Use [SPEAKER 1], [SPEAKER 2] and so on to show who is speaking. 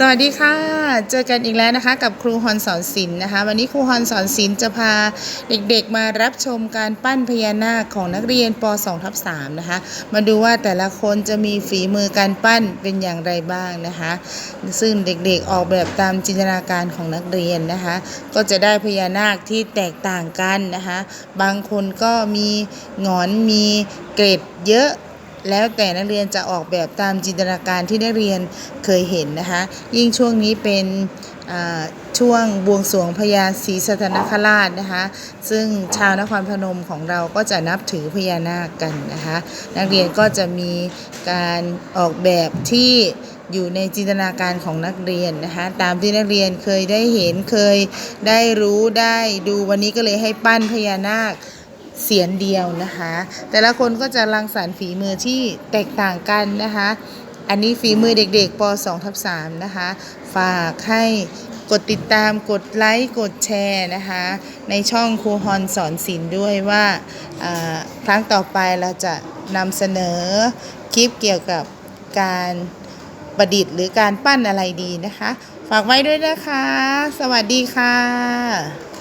[SPEAKER 1] สวัสดีค่ะ เจอกันอีกแล้วนะคะ กับครูฮอนสอนศิลป์นะคะ วันนี้ครูฮอนสอนศิลป์จะพาเด็กๆมารับชมการปั้นพญานาคของนักเรียนป .2 ทับ3นะคะ มาดูว่าแต่ละคนจะมีฝีมือการปั้นเป็นอย่างไรบ้างนะคะ ซึ่งเด็กๆออกแบบตามจินตนาการของนักเรียนนะคะ ก็จะได้พญานาคที่แตกต่างกันนะคะ บางคนก็มีหงอนมีเกร็ดเยอะ แล้วแต่นักเรียนจะออกแบบตามจินตนาการที่นักเรียนเคยเห็นนะคะ ยิ่งช่วงนี้เป็นช่วงบวงสรวงพญาศรีสัตนคราชนะคะ ซึ่งชาวนครพนมของเราก็จะนับถือพญานาคกันนะคะ นักเรียนก็จะมีการออกแบบที่อยู่ในจินตนาการของนักเรียนนะคะ ตามที่นักเรียนเคยได้เห็นเคยได้รู้ได้ดูวันนี้ก็เลยให้ปั้นพญานาค เสียนเดียวนะคะ แต่ละคนก็จะรังสรรค์ฝีมือที่แตกต่างกันนะคะ อันนี้ฝีมือเด็กๆป .2 ทับ3นะคะ ฝากให้กดติดตามกดไลค์กดแชร์นะคะ ในช่องครูฮอนสอนศิลป์ด้วยว่าอ่าครั้งต่อไปเราจะนำเสนอคลิปเกี่ยวกับการประดิษฐ์หรือการปั้นอะไรดีนะคะ ฝากไว้ด้วยนะคะ สวัสดีค่ะ